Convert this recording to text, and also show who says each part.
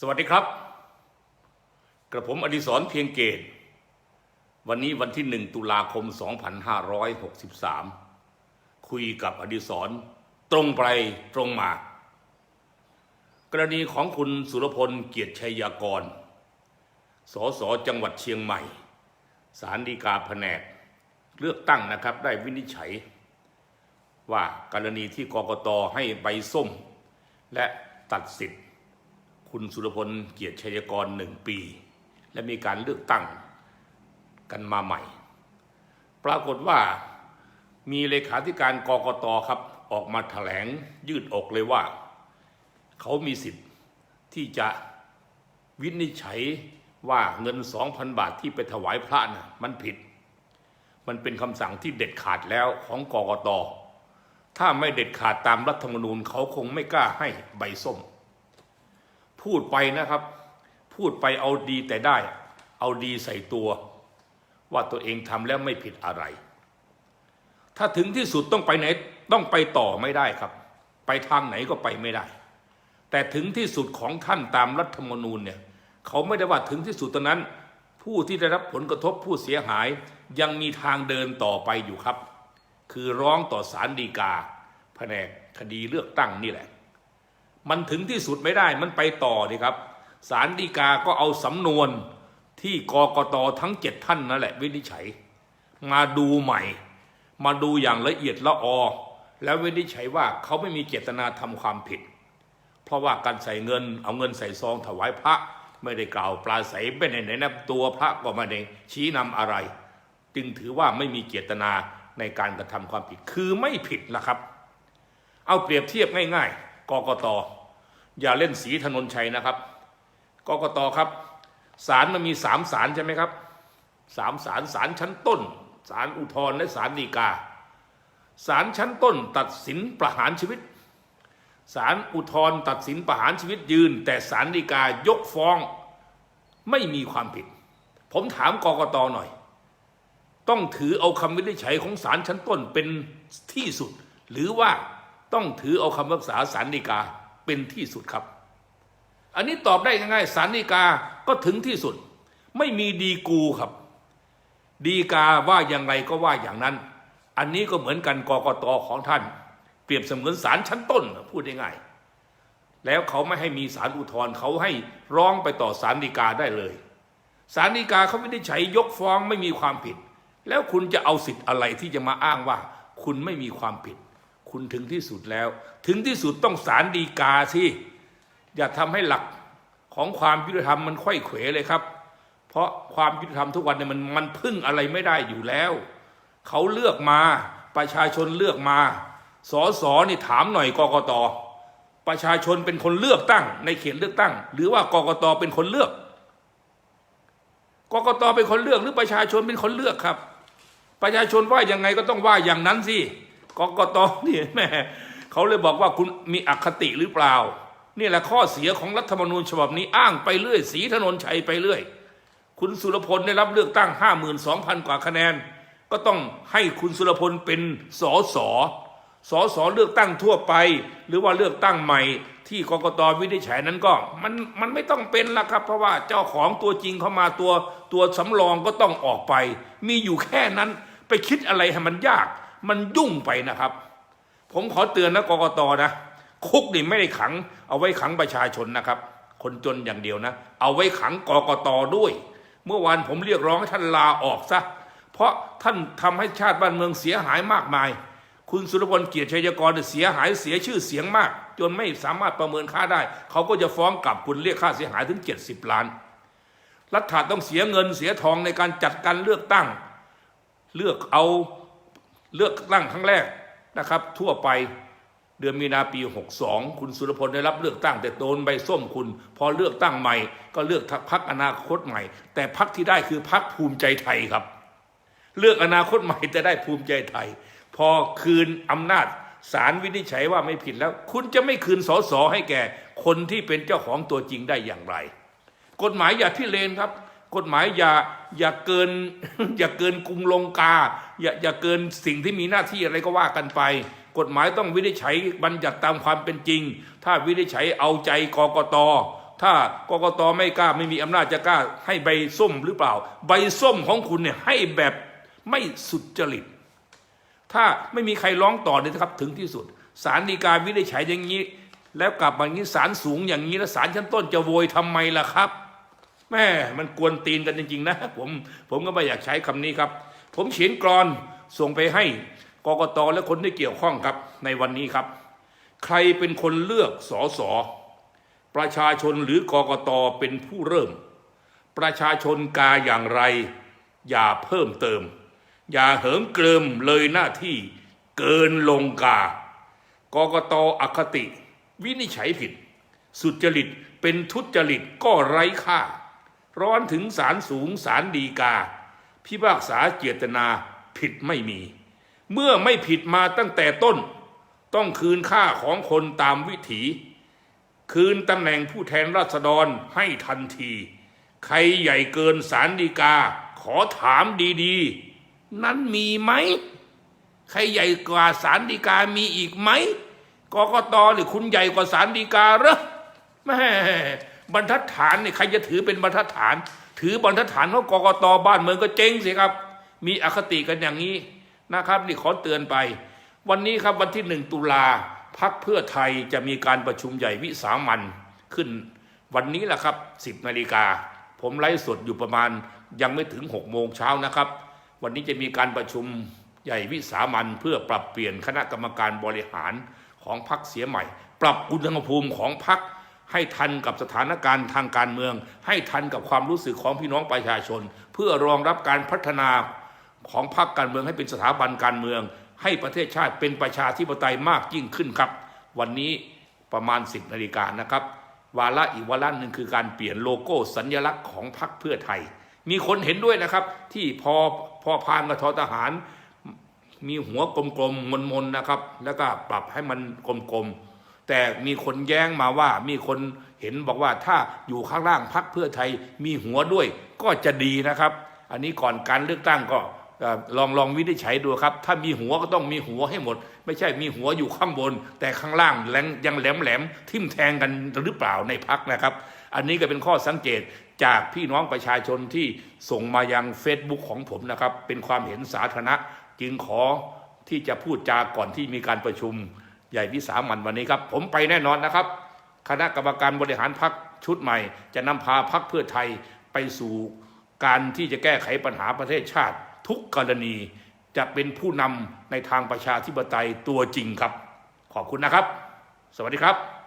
Speaker 1: สวัสดีครับ กระผมอดิศรเพียงเกต วันนี้วันที่หนึ่งตุลาคม 2563 คุยกับอดิศรตรงไปตรงมา กรณีของคุณสุรพลเกียรติชัยยากร สสจังหวัดเชียงใหม่ สารดีกาแผนก เลือกตั้งนะครับได้วินิจฉัย ว่ากรณีที่กกตให้ใบส้ม และตัดสิทธิ์ คุณสุรพลเกียรติชัยกรหนึ่งปี และมีการเลือกตั้งกันมาใหม่ ปรากฏว่ามีเลขาธิการกกตครับออกมาถแถลงยืดอกเลยว่า เขามีสิทธิ์ที่จะวินิจฉัยว่าเงิน 2,000 บาทที่ไปถวายพระน่ะมันผิด มันเป็นคำสั่งที่เด็ดขาดแล้วของกกต ถ้าไม่เด็ดขาดตามรัฐธรรมนูญเขาคงไม่กล้าให้ใบส้ม พูดไปนะครับ พูดไปเอาดีแต่ได้ เอาดีใส่ตัว ว่าตัวเองทำแล้วไม่ผิดอะไร ถ้าถึงที่สุดต้องไปไหนต้องไปต่อไม่ได้ครับ ไปทางไหนก็ไปไม่ได้ แต่ถึงที่สุดของท่านตามรัฐธรรมนูญเนี่ยเขาไม่ได้ว่าถึงที่สุดตอนนั้น ผู้ที่ได้รับผลกระทบผู้เสียหายยังมีทางเดินต่อไปอยู่ครับ คือร้องต่อศาลฎีกาแผนกคดีเลือกตั้งนี่แหละ มันถึงที่สุดไม่ได้มันไปต่อดีครับศาลฎีกาก็เอาสำนวนที่กกตทั้งเจ็ดท่านนั่นแหละวินิจฉัย มาดูใหม่ มาดูอย่างละเอียดละออ แล้ววินิจฉัยว่าเขาไม่มีเจตนาทำความผิด เพราะว่าการใส่เงินเอาเงินใส่ซองถวายพระไม่ได้กล่าวปลาใสไม่ได้ไหนนะตัวพระก็ไม่ได้ชี้นำอะไร จึงถือว่าไม่มีเจตนาในการกระทำความผิดคือไม่ผิดละครับ เอาเปรียบเทียบง่าย ๆ กกตอย่าเล่นสีถนนชัยนะครับกกตครับศาลมันมีสามศาลใช่ไหมครับสามศาลศาลชั้นต้นศาลอุทธรณ์และศาลฎีกาศาลชั้นต้นตัดสินประหารชีวิตศาลอุทธรณ์ตัดสินประหารชีวิตยืน แต่ศาลฎีกายกฟ้องไม่มีความผิด ผมถามกกตหน่อย ต้องถือเอาคำวินิจฉัยของศาลชั้นต้นเป็นที่สุด หรือว่า ต้องถือเอาคำพิพากษาศาลฎีกาเป็นที่สุดครับ อันนี้ตอบได้ง่ายๆศาลฎีกาก็ถึงที่สุด ไม่มีดีกูครับ ดีกาว่าอย่างไรก็ว่าอย่างนั้น อันนี้ก็เหมือนกันกกตของท่าน เปรียบเสมือนศาลชั้นต้นพูดง่ายๆแล้วเขาไม่ให้มีศาลอุทธรณ์เขาให้ร้องไปต่อศาลฎีกาได้เลยศาลฎีกาเขาไม่ได้ใช้ยกฟ้องไม่มีความผิด แล้วคุณจะเอาสิทธิ์อะไรที่จะมาอ้างว่า คุณไม่มีความผิด คุณถึงที่สุดแล้ว ถึงที่สุดต้องศาลฎีกาสิอย่าทำให้หลักของความยุติธรรมมันค่อยเขวเลยครับ เพราะความยุติธรรมทุกวันเนี่ยมันมันพึ่งอะไรไม่ได้อยู่แล้ว เขาเลือกมาประชาชนเลือกมาสอสอนี่ถามหน่อยกกตประชาชนเป็นคนเลือกตั้ง ในเขตเลือกตั้ง หรือว่ากกตเป็นคนเลือกกกตเป็นคนเลือกหรือประชาชนเป็นคนเลือกครับ ประชาชนว่ายังไงก็ต้องว่าอย่างนั้นสิ กกตนี่แม่เขาเลยบอกว่าคุณมีอคติหรือเปล่า นี่แหละข้อเสียของรัฐธรรมนูญฉบับนี้อ้างไปเรื่อย สีถนนชัยไปเรื่อย คุณสุรพลได้รับเลือกตั้ง 52,000 กว่าคะแนน ก็ต้องให้คุณสุรพลเป็นสอสอสอสอเลือกตั้งทั่วไป หรือว่าเลือกตั้งใหม่ที่กกตวินิจฉัยนั้นก็มันมันไม่ต้องเป็นละครับ เพราะว่าเจ้าของตัวจริงเข้ามาตัวตัวสำรองก็ต้องออกไป มีอยู่แค่นั้นไปคิดอะไรให้มันยาก มันยุ่งไปนะครับ ผมขอเตือนนะกกตนะคุกนี่ไม่ได้ขัง เอาไว้ขังประชาชนนะครับ คนจนอย่างเดียวนะ เอาไว้ขังกกตด้วย เมื่อวานผมเรียกร้องให้ท่านลาออกซะเพราะท่านทำให้ชาติบ้านเมืองเสียหายมากมาย คุณสุรพลเกียรติชัยกรเนี่ยเสียหายเสียชื่อเสียงมาก จนไม่สามารถประเมินค่าได้ เขาก็จะฟ้องกลับคุณเรียกค่าเสียหายถึง 70 ล้าน รัฐาต้องเสียเงินเสียทองในการจัดการเลือกตั้ง เลือกเอา เลือกตั้งครั้งแรกนะครับ ทั่วไปเดือนมีนาปี 62 คุณสุรพลได้รับเลือกตั้ง แต่โดนใบส้มคุณ พอเลือกตั้งใหม่ ก็เลือกพักอนาคตใหม่ แต่พักที่ได้คือพักภูมิใจไทยครับ เลือกอนาคตใหม่แต่ได้ภูมิใจไทย พอคืนอำนาจศาลวินิจฉัยว่าไม่ผิดแล้ว คุณจะไม่คืนสสให้แก่ คนที่เป็นเจ้าของตัวจริงได้อย่างไร กฎหมายอย่าพิเรนครับ กฎหมายอย่าอย่าเกินอย่าเกินกรุงลงกา อย่าอย่าเกินสิ่งที่มีหน้าที่อะไรก็ว่ากันไป กฎหมายต้องวินิจฉัยบัญญัติตามความเป็นจริง ถ้าวินิจฉัยเอาใจกกตถ้ากกตไม่กล้าไม่มีอำนาจจะกล้าให้ใบส้มหรือเปล่า ใบส้มของคุณเนี่ยให้แบบไม่สุจริต ถ้าไม่มีใครร้องต่อเลยนะครับถึงที่สุดศาลฎีกาวินิจฉัยอย่างนี้ แล้วกลับมาอย่างนี้ศาลสูงอย่างนี้แล้วศาลชั้นต้นจะโวยทำไมล่ะครับ แม่มันกวนตีนกันจริงๆนะผมผมก็ไม่อยากใช้คำนี้ครับ ผมเขียนกรอนส่งไปให้กกตและคนที่เกี่ยวข้องครับในวันนี้ครับ ใครเป็นคนเลือกสอสอประชาชนหรือกกตเป็นผู้เริ่ม ประชาชนกาอย่างไร อย่าเพิ่มเติม อย่าเหิมเกริมเลยหน้าที่เกินลงกากกตอคติ วินิจฉัยผิด สุจริตเป็นทุจริตก็ไร้ค่า ร้อนถึงศาลสูงศาลดีกา พิพากษาเจตนาผิดไม่มี เมื่อไม่ผิดมาตั้งแต่ต้น ต้องคืนค่าของคนตามวิถี คืนตำแหน่งผู้แทนราษฎรให้ทันที ใครใหญ่เกินศาลดีกา ขอถามดีๆ นั้นมีไหม ใครใหญ่กว่าศาลฎีกามีอีกไหมกกตหรือคุณใหญ่กว่าศาลฎีกาเหรอแม่ บรรทัดฐานเนี่ยใครจะถือเป็นบรรทัดฐาน ถือบรรทัดฐานของกกตบ้านเมืองก็เจ๊งสิครับ มีอคติกันอย่างนี้นะครับนี่ขอเตือนไป วันนี้ครับวันที่หนึ่งตุลาพักเพื่อไทยจะมีการประชุมใหญ่วิสามันขึ้น วันนี้แหละครับ10นาฬิกาผมไลฟ์สดอยู่ประมาณยังไม่ถึง6โมงเช้านะครับ วันนี้จะมีการประชุมใหญ่วิสามันเพื่อปรับเปลี่ยนคณะกรรมการบริหารของพรรคเสียใหม่ ปรับอุณหภูมิของพรรค ให้ทันกับสถานการณ์ทางการเมือง ให้ทันกับความรู้สึกของพี่น้องประชาชน เพื่อรองรับการพัฒนาของพรรคการเมืองให้เป็นสถาบันการเมือง ให้ประเทศชาติเป็นประชาธิปไตยมากยิ่งขึ้นครับ วันนี้ประมาณ 10นาฬิกานะครับ วาระอีกวาระหนึ่งคือการเปลี่ยนโลโก้สัญลักษณ์ของพรรคเพื่อไทย มีคนเห็นด้วยนะครับ ที่พอพอพานกับทอทหาร มีหัวกลมๆมนๆนะครับ แล้วก็ปรับให้มันกลมๆ แต่มีคนแย้งมาว่ามีคนเห็นบอกว่าถ้าอยู่ข้างล่างพักเพื่อไทยมีหัวด้วยก็จะดีนะครับ อันนี้ก่อนการเลือกตั้งก็ลองลองวินิจฉัยดูครับ ถ้ามีหัวก็ต้องมีหัวให้หมด ไม่ใช่มีหัวอยู่ข้างบน แต่ข้างล่างแหลงยังแหลมแหลมทิ่มแทงกันหรือเปล่าในพักนะครับ อันนี้ก็เป็นข้อสังเกตจากพี่น้องประชาชนที่ส่งมายัง Facebook ของผมนะครับ เป็นความเห็นสาธารณะ จึงขอที่จะพูดจาก่อนที่มีการประชุม ใหญ่วิสามันวันนี้ครับ ผมไปแน่นอนนะครับ คณะกรรมการบริหารพักชุดใหม่ จะนำพาพักเพื่อไทยไปสู่การที่จะแก้ไขปัญหาประเทศชาติ ทุกกรณีจะเป็นผู้นำในทางประชาธิปไตยตัวจริงครับ ขอบคุณนะครับ สวัสดีครับ